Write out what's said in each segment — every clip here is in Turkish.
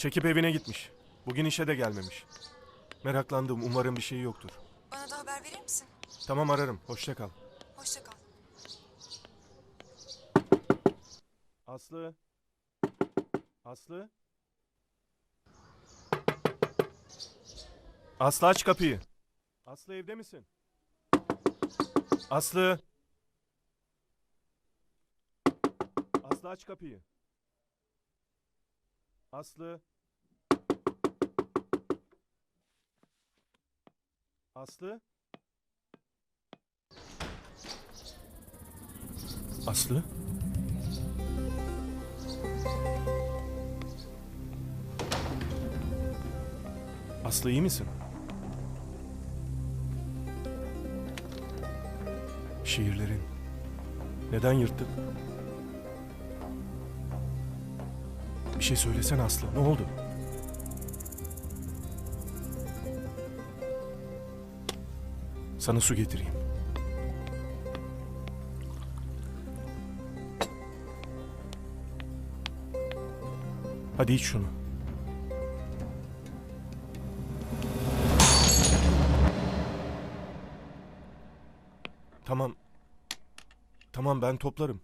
Çekip evine gitmiş. Bugün işe de gelmemiş. Meraklandım. Umarım bir şey yoktur. Bana da haber verir misin? Tamam ararım. Hoşça kal. Hoşça kal. Aslı. Aslı. Aslı aç kapıyı. Aslı evde misin? Aslı. Aslı aç kapıyı. Aslı. Aslı. Aslı. Aslı iyi misin? Şiirlerin. Neden yırttın? Bir şey söylesen Aslı. Ne oldu? Sana su getireyim. Hadi iç şunu. Tamam. Tamam ben toplarım.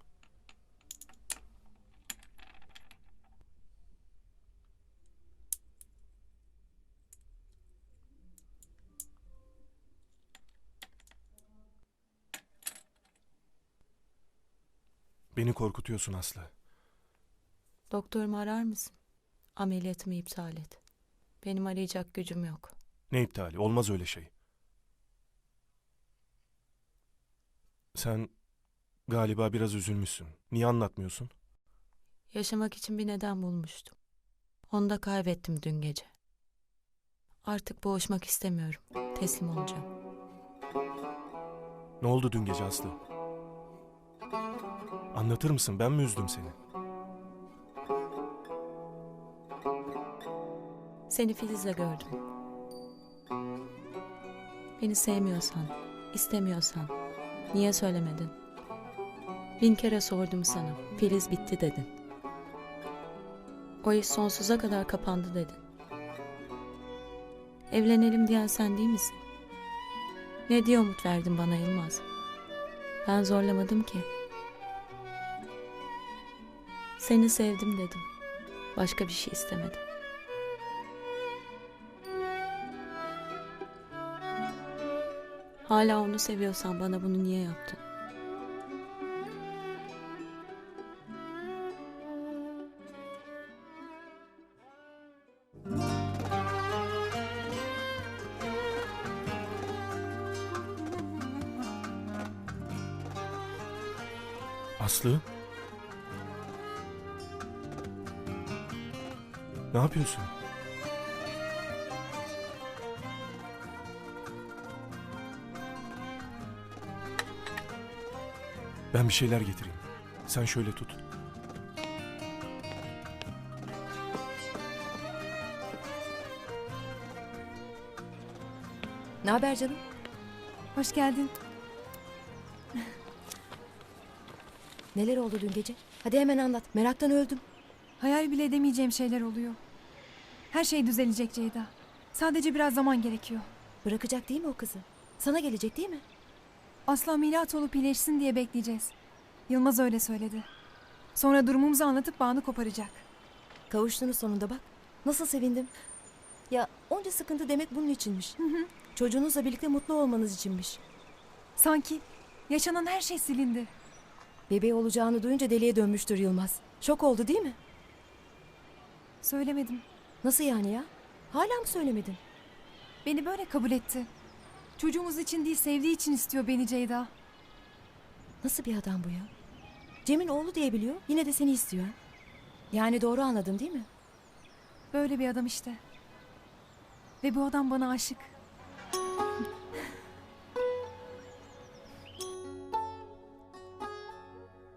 Beni korkutuyorsun Aslı. Doktorumu arar mısın? Ameliyatımı iptal et. Benim arayacak gücüm yok. Ne iptali? Olmaz öyle şey. Sen galiba biraz üzülmüşsün. Niye anlatmıyorsun? Yaşamak için bir neden bulmuştum. Onu da kaybettim dün gece. Artık boğuşmak istemiyorum. Teslim olacağım. Ne oldu dün gece Aslı? Anlatır mısın? Ben mi üzdüm seni? Seni Filiz'le gördüm. Beni sevmiyorsan, istemiyorsan niye söylemedin? Bin kere sordum sana. Filiz bitti dedin. O iş sonsuza kadar kapandı dedin. Evlenelim diyen sen değil misin? Ne diye umut verdin bana Yılmaz? Ben zorlamadım ki. Seni sevdim dedim. Başka bir şey istemedim. Hala onu seviyorsan bana bunu niye yaptın? Aslı? Ne yapıyorsun? Ben bir şeyler getireyim. Sen şöyle tut. Ne haber canım? Hoş geldin. Neler oldu dün gece? Hadi hemen anlat. Meraktan öldüm. Hayal bile edemeyeceğim şeyler oluyor. Her şey düzelecek Ceyda. Sadece biraz zaman gerekiyor. Bırakacak değil mi o kızı? Sana gelecek değil mi? Aslı ameliyat olup iyileşsin diye bekleyeceğiz. Yılmaz öyle söyledi. Sonra durumumuzu anlatıp bağını koparacak. Kavuştunuz sonunda bak. Nasıl sevindim. Ya onca sıkıntı demek bunun içinmiş. Çocuğunuzla birlikte mutlu olmanız içinmiş. Sanki yaşanan her şey silindi. Bebeği olacağını duyunca deliye dönmüştür Yılmaz. Şok oldu değil mi? Söylemedim. Nasıl yani ya? Hala mı söylemedin? Beni böyle kabul etti. Çocuğumuz için değil sevdiği için istiyor beni Ceyda. Nasıl bir adam bu ya? Cem'in oğlu diye biliyor. Yine de seni istiyor. Yani doğru anladım değil mi? Böyle bir adam işte. Ve bu adam bana aşık.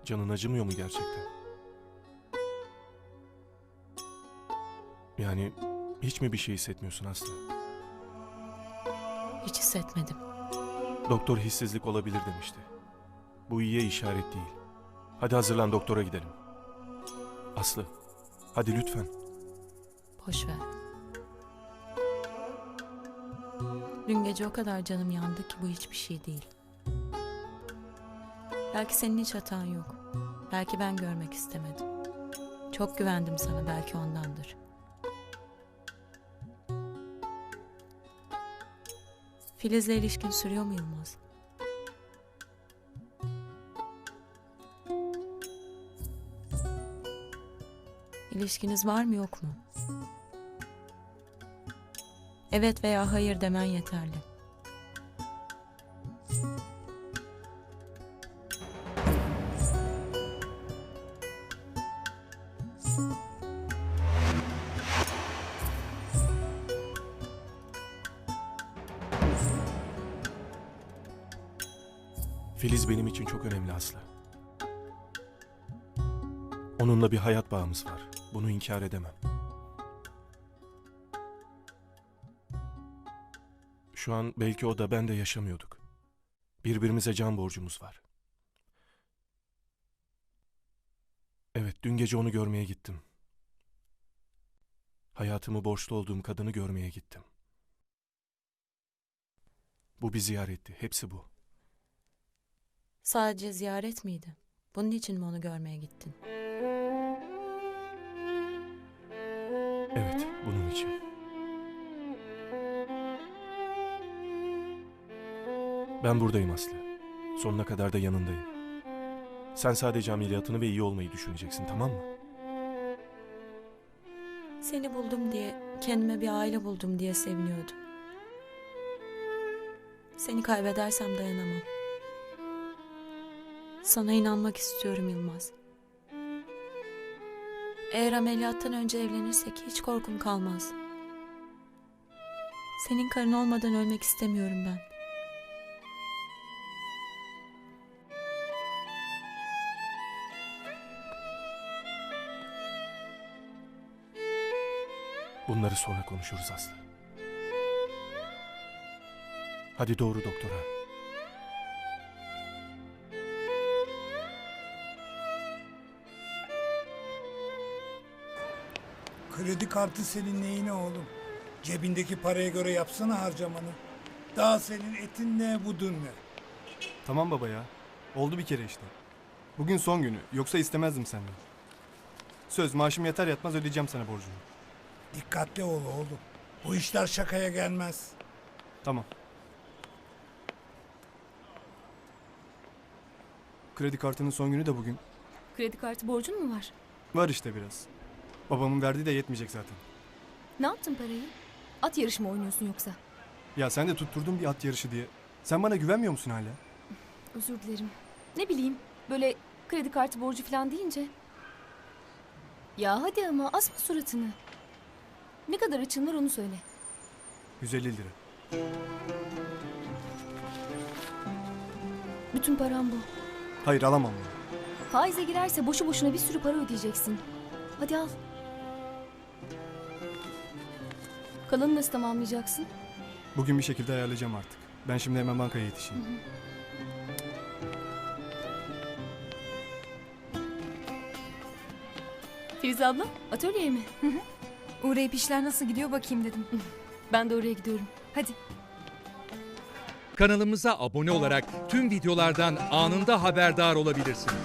Canın acımıyor mu gerçekten? Yani hiç mi bir şey hissetmiyorsun Aslı? Hiç hissetmedim. Doktor hissizlik olabilir demişti. Bu iyiye işaret değil. Hadi hazırlan doktora gidelim. Aslı, hadi lütfen. Boş ver. Dün gece o kadar canım yandı ki bu hiçbir şey değil. Belki senin hiç hatan yok. Belki ben görmek istemedim. Çok güvendim sana belki ondandır. Filiz'le ilişkin sürüyor mu Yılmaz? İlişkiniz var mı yok mu? Evet veya hayır demen yeterli. Filiz benim için çok önemli Aslı. Onunla bir hayat bağımız var. Bunu inkar edemem. Şu an belki o da ben de yaşamıyorduk. Birbirimize can borcumuz var. Evet, dün gece onu görmeye gittim. Hayatımı borçlu olduğum kadını görmeye gittim. Bu bir ziyaretti, hepsi bu. Sadece ziyaret miydi? Bunun için mi onu görmeye gittin? Evet, bunun için. Ben buradayım Aslı. Sonuna kadar da yanındayım. Sen sadece ameliyatını ve iyi olmayı düşüneceksin, tamam mı? Seni buldum diye, kendime bir aile buldum diye seviniyordum. Seni kaybedersem dayanamam. Sana inanmak istiyorum Yılmaz. Eğer ameliyattan önce evlenirsek hiç korkum kalmaz. Senin karın olmadan ölmek istemiyorum ben. Bunları sonra konuşuruz Aslı. Hadi doğru doktora. Kredi kartı senin neyine oğlum? Cebindeki paraya göre yapsana harcamanı. Daha senin etin ne budun ne? Tamam baba ya. Oldu bir kere işte. Bugün son günü. Yoksa istemezdim senden. Söz maaşım yeter yatmaz ödeyeceğim sana borcunu. Dikkatli ol oğlum. Bu işler şakaya gelmez. Tamam. Kredi kartının son günü de bugün. Kredi kartı borcun mu var? Var işte biraz. Babamın verdiği de yetmeyecek zaten. Ne yaptın parayı? At yarışı mı oynuyorsun yoksa? Ya sen de tutturdun bir at yarışı diye. Sen bana güvenmiyor musun hala? Özür dilerim. Ne bileyim böyle kredi kartı borcu falan deyince. Ya hadi ama asma suratını. Ne kadar açın var onu söyle. 150 lira. Bütün param bu. Hayır alamam bunu. Faize girerse boşu boşuna bir sürü para ödeyeceksin. Hadi al. Kalanı nasıl tamamlayacaksın? Bugün bir şekilde ayarlayacağım artık. Ben şimdi hemen bankaya yetişeyim. Filiz abla atölyeye mi? Uğrayıp işler nasıl gidiyor bakayım dedim. Ben de oraya gidiyorum. Hadi. Kanalımıza abone olarak tüm videolardan anında haberdar olabilirsiniz.